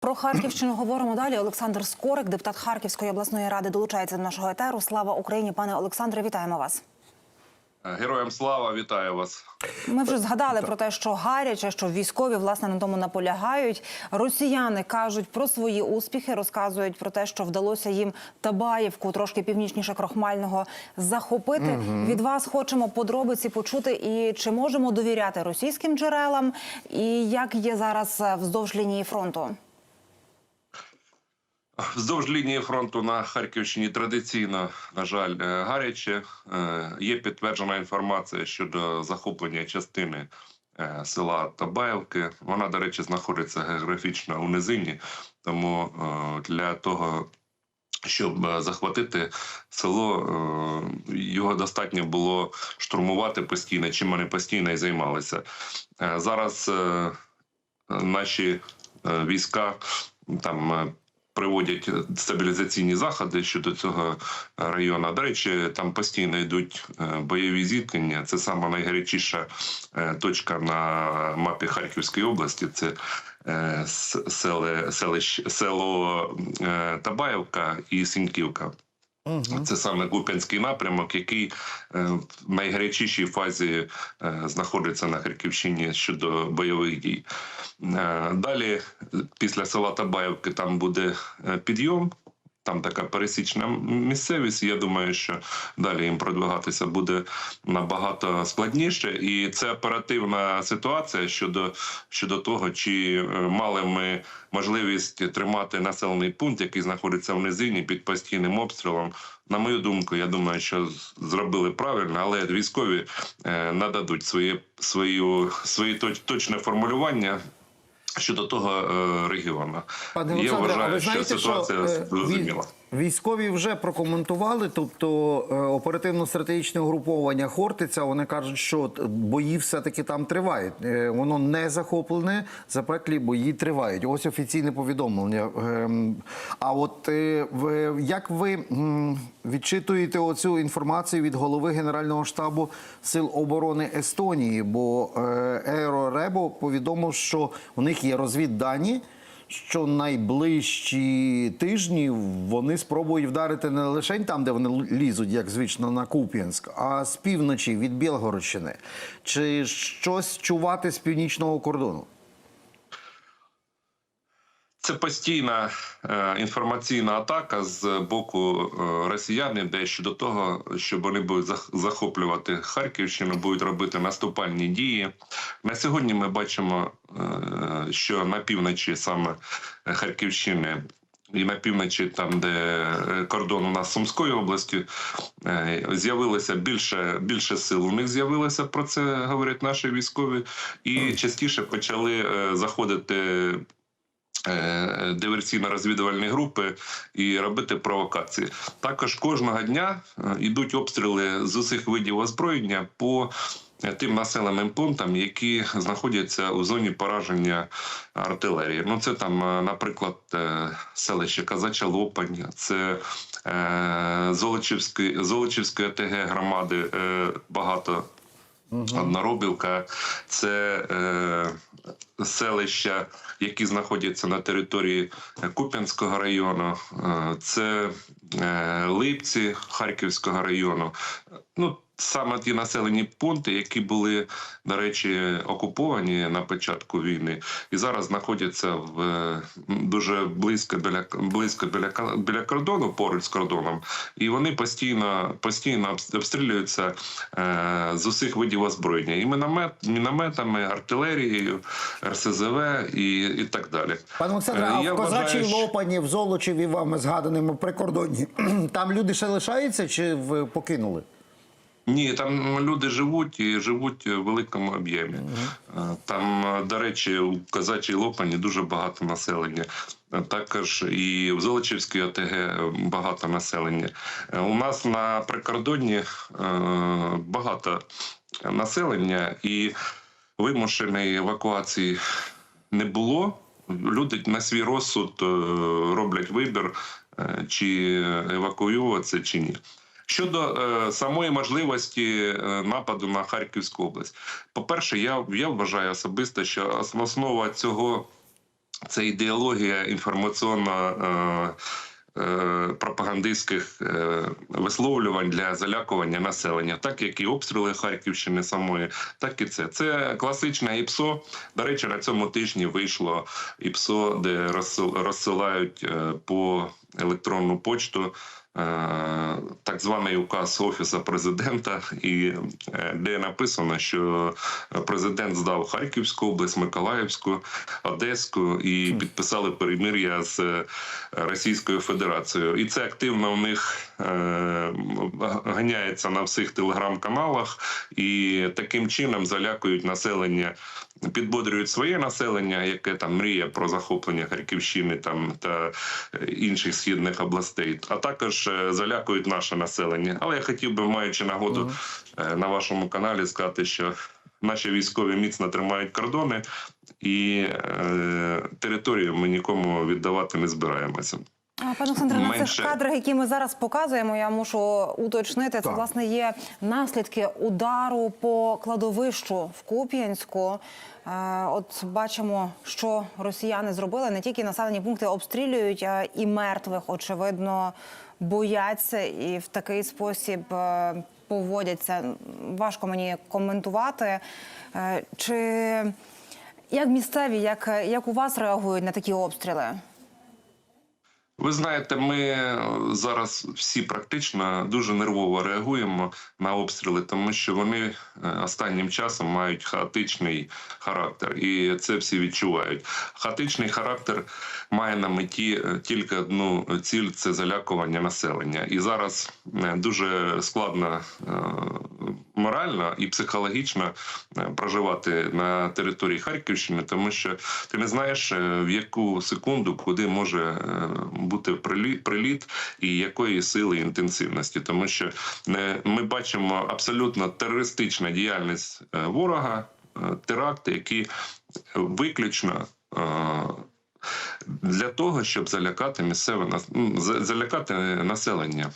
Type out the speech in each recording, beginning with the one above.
Про Харківщину говоримо далі. Олександр Скорик, депутат Харківської обласної ради, долучається до нашого етеру. Слава Україні, пане Олександре, вітаємо вас. Героям слава, вітаю вас. Ми вже згадали про те, що гаряче, що військові власне на тому наполягають. Росіяни кажуть про свої успіхи, розказують про те, що вдалося їм Табаївку, трошки північніше крохмального, захопити. Від вас хочемо подробиці почути. І чи можемо довіряти російським джерелам, і як є зараз е, вздовж лінії фронту? Вздовж лінії фронту на Харківщині традиційно, на жаль, е, гаряче. Е, Є підтверджена інформація щодо захоплення частини е, села Табаївки. Вона, до речі, знаходиться географічно у низині, тому для того. Щоб захватити село, його достатньо було штурмувати постійно, чим вони постійно і займалися. Зараз наші війська там приводять стабілізаційні заходи щодо цього району. До речі, там постійно йдуть е, бойові зіткнення. Це саме найгарячіша е, точка на мапі Харківської області. Це е, с- селе, селищ, село Табаєвка і Сіньківка. Це саме Куп'янський напрямок, який е, в найгарячішій фазі е, знаходиться на Харківщині щодо бойових дій. Е, Далі, після села Табаївки, там буде підйом. Там така пересічна місцевість. Я думаю, що далі їм продвигатися буде набагато складніше, і це оперативна ситуація щодо, щодо того, чи е, мали ми можливість тримати населений пункт, який знаходиться в низині під постійним обстрілом. На мою думку, я думаю, що зробили правильно, але військові е, нададуть свої, свою, свої точ- точне формулювання. Щодо того е, регіону, Пане я вважаю, а ви знаєте, що ситуація зрозуміла. Вій- військові вже прокоментували, тобто е, оперативно-стратегічне угруповання Хортиця, вони кажуть, що бої все-таки там тривають. Е, Воно не захоплене, запеклі бої тривають. Ось офіційне повідомлення. Ем, А от е, як ви відчитуєте оцю інформацію від голови Генерального штабу Сил оборони Естонії? Бо е, Еро Ребо повідомив, що у них є розвіддані що найближчі тижні вони спробують вдарити не лише там, де вони лізуть, як звично на Куп'янськ, а з півночі від Білгородщини. Чи щось чувати з північного кордону? Це постійна е, інформаційна атака з боку е, росіян, іде щодо того, що вони будуть зах- захоплювати Харківщину, будуть робити наступальні дії. На сьогодні ми бачимо, е, що на півночі саме Харківщини. І на півночі, там де кордон у нас областю, е, з'явилося більше більше сил. У них з'явилося про це говорять наші військові, і частіше почали заходити диверсійно-розвідувальні групи і робити провокації. Також кожного дня е, йдуть обстріли з усіх видів озброєння по е, тим населеним пунктам, які знаходяться у зоні пораження артилерії. Ну це там, е, наприклад, е, селище Казача Лопань, це е, Золочівської Золочівської ОТГ громади е, багато Одноробівка це е, селища, які знаходяться на території Куп'янського району, е, це е, Липці Харківського району. Ну, саме ті населені пункти, які були, до речі, окуповані на початку війни, і зараз знаходяться в е, дуже близько біля близько біля, біля кордону, поруч з кордоном, і вони постійно постійно обстрілюються е, з усіх видів озброєння, і міномет, мінометами, артилерією, РСЗВ і, і так далі. Пане Олександре, Е, а я в Козачій вважаю, Лопані, в Золочеві вами згаданому прикордонні, там люди ще лишаються чи ви покинули? Ні, там люди живуть і живуть в великому об'ємі. Е, Там, е, до речі, у Козачій Лопані дуже багато населення. Також і в Золочівській ОТГ багато населення. У нас на прикордонні багато населення і вимушеної евакуації не було. Люди на свій розсуд е, роблять вибір, е, чи евакуюватися, чи ні. Щодо е, самої можливості е, нападу на Харківську область, по-перше, я, я вважаю особисто, що основа цього це ідеологія інформаційно. Е, е, пропагандистських е, висловлювань для залякування населення, так як і обстріли Харківщини самої, так і це. Це класичне ІПСО. До речі, на цьому тижні вийшло ІПСО, де розсил- розсилають е, по електронну почту. е, Так званий указ офісу президента, і е, де написано, що президент здав Харківську область, Миколаївську, Одеську і підписали перемир'я з е, Російською Федерацією. І це активно у них ганяється на всіх телеграм-каналах, і таким чином залякують населення, підбодрюють своє населення, яке там мріє про захоплення Харківщини там та е, інших східних областей, а також е, залякують наше населення. Але я хотів би, маючи нагоду е, на вашому каналі, сказати, що наші військові міцно тримають кордони, і е, територію ми нікому віддавати не збираємося. Пане Олександре, на Менше- цих кадрах, які ми зараз показуємо, я мушу уточнити. Це Так. власне є наслідки удару по кладовищу в Куп'янську. Е, От бачимо, що росіяни зробили. Не тільки населені пункти обстрілюють, а і мертвих, очевидно, бояться і в такий спосіб е, поводяться. Важко мені коментувати. Е, Чи як місцеві, як, як у вас реагують на такі обстріли? Ви знаєте, ми е, зараз всі практично дуже нервово реагуємо на обстріли, тому що вони е, останнім часом мають хаотичний характер, і це всі відчувають. Хаотичний характер має на меті е, тільки одну ціль це залякування населення. І зараз дуже складно морально і психологічно е, проживати на території Харківщини, тому що ти не знаєш е, в яку секунду, куди може е, бути приліт, і якої сили і інтенсивності, тому що ми бачимо абсолютно терористична діяльність ворога, теракти, які виключно. Для того щоб залякати місцеве залякати населення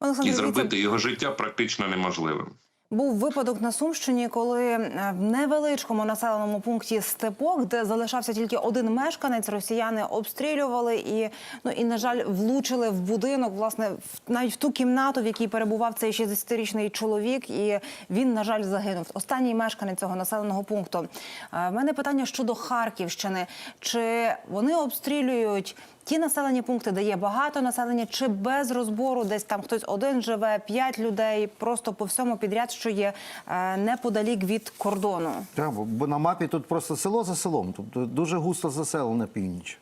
Олександр, і зробити його життя практично неможливим. Був випадок на Сумщині, коли е, в невеличкому населеному пункті Степок, де залишався тільки один мешканець, росіяни обстрілювали і ну і на жаль влучили в будинок, власне, в навіть в ту кімнату, в якій перебував цей 60-річний чоловік, і він на жаль загинув. Останній мешканець цього населеного пункту. Е, В мене питання щодо Харківщини: чи вони обстрілюють? Ті населені пункти, де є багато населення, чи без розбору, десь там хтось один живе, п'ять людей, просто по всьому підряд, що є е, неподалік від кордону. Так, бо- на мапі тут просто село за селом, тобто дуже густо заселена північ.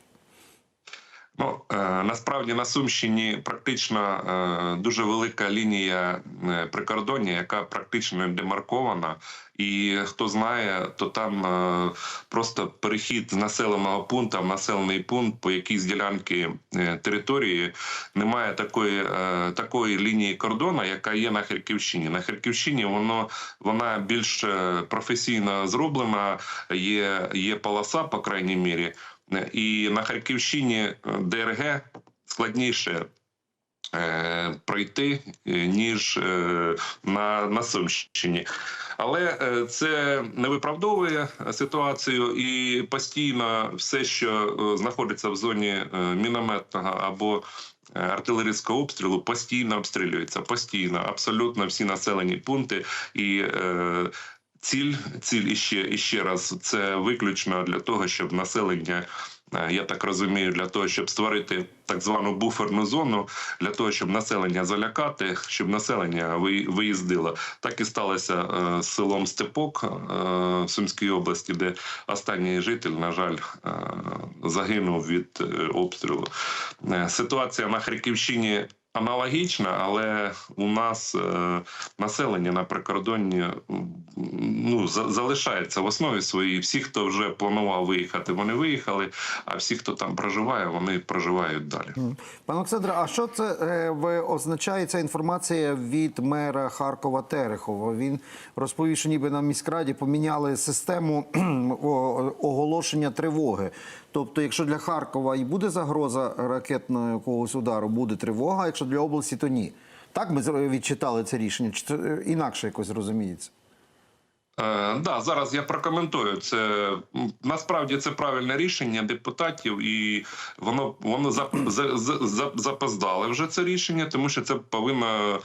Ну е, насправді на Сумщині практично е, дуже велика лінія е, прикордоння, яка практично демаркована. І хто знає, то там просто перехід з населеного пункту в населений пункт по якійсь ділянки території немає такої, такої лінії кордону, яка є на Харківщині. На Харківщині воно вона більш професійно зроблена. Є, є полоса, по крайній мірі. І на Харківщині е, ДРГ складніше е, пройти, е, ніж е, на, на Сумщині. Але е, це не виправдовує ситуацію, і постійно все, що е, знаходиться в зоні е, мінометного або е, артилерійського обстрілу, постійно обстрілюється. Постійно, абсолютно всі населені пункти і. Е, Ціль, ціль іще, іще раз, це виключно для того, щоб населення, е, я так розумію, для того, щоб створити так звану буферну зону, для того, щоб населення залякати, щоб населення ви- виїздило. Так і сталося е, з селом Степок е, в Сумській області, де останній житель, на жаль, загинув від обстрілу. Ситуація на Харківщині аналогічна, але у нас е, населення на прикордонні ну, за- залишається в основі своїй. Всі, хто вже планував виїхати, вони виїхали. А всі, хто там проживає, вони проживають далі. Пане Олександре, а що це е, ви- означає ця інформація від мера Харкова Терехова? Він розповів, що ніби на міськраді поміняли систему оголошення тривоги. Тобто, якщо для Харкова і буде загроза ракетного якогось удару, буде тривога, якщо для області, то ні. Так ми відчитали це рішення, чи це е, інакше якось розуміється? Е, да, зараз я прокоментую. Це насправді це правильне рішення депутатів, і воно воно зап, за, за, за, запоздали вже це рішення, тому що це повинно.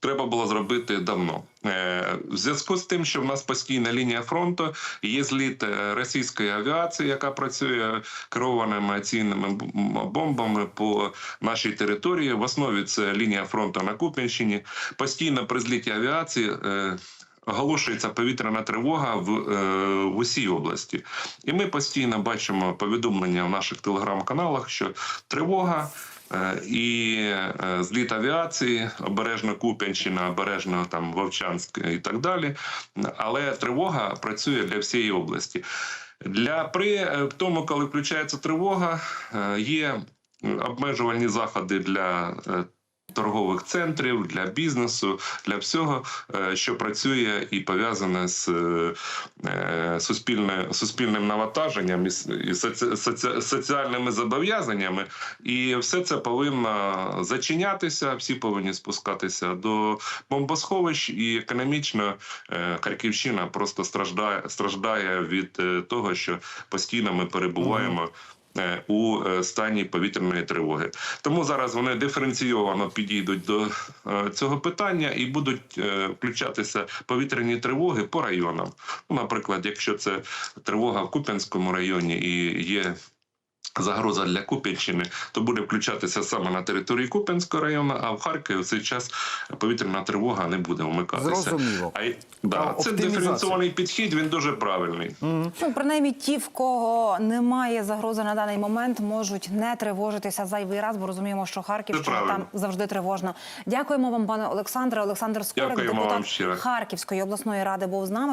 Треба було зробити давно. Е, в зв'язку з тим, що в нас постійна лінія фронту, є зліт е, російської авіації, яка працює керованими цінними бомбами по нашій території. В основі це лінія фронту на Куп'янщині. Постійно при зліті авіації. Е, Оголошується повітряна тривога в, в усій області, і ми постійно бачимо повідомлення в наших телеграм-каналах, що тривога і е, зліт авіації, обережно Куп'янщина, обережно там Вовчанськ і так далі. Але тривога працює для всієї області. Для при е, тому, коли включається тривога, е, є обмежувальні заходи для. Торгових центрів для бізнесу, для всього, е, що працює і пов'язане з е, суспільне, суспільним навантаженням і, соці, соці, соціальними зобов'язаннями, і все це повинно зачинятися. Всі повинні спускатися до бомбосховищ, і економічно е, Харківщина просто страждає страждає від того, що постійно ми перебуваємо. Е, У е, стані повітряної тривоги, тому зараз вони диференційовано підійдуть до е, цього питання і будуть включатися повітряні тривоги по районам. Ну, наприклад, якщо це тривога в Куп'янському районі і є загроза для Куп'янщини, то буде включатися саме на території Куп'янського району, а в Харкові в цей час повітряна тривога не буде вмикатися. Зрозуміло. А да, це диференційований підхід. Він дуже правильний. Ну, принаймні, ті, в кого немає загрози на даний момент, можуть не тривожитися зайвий раз, бо розуміємо, що Харківщина там завжди тривожно. Дякуємо вам, пане Олександре. Олександр Скорик, депутат. Харківської обласної ради, був з нами.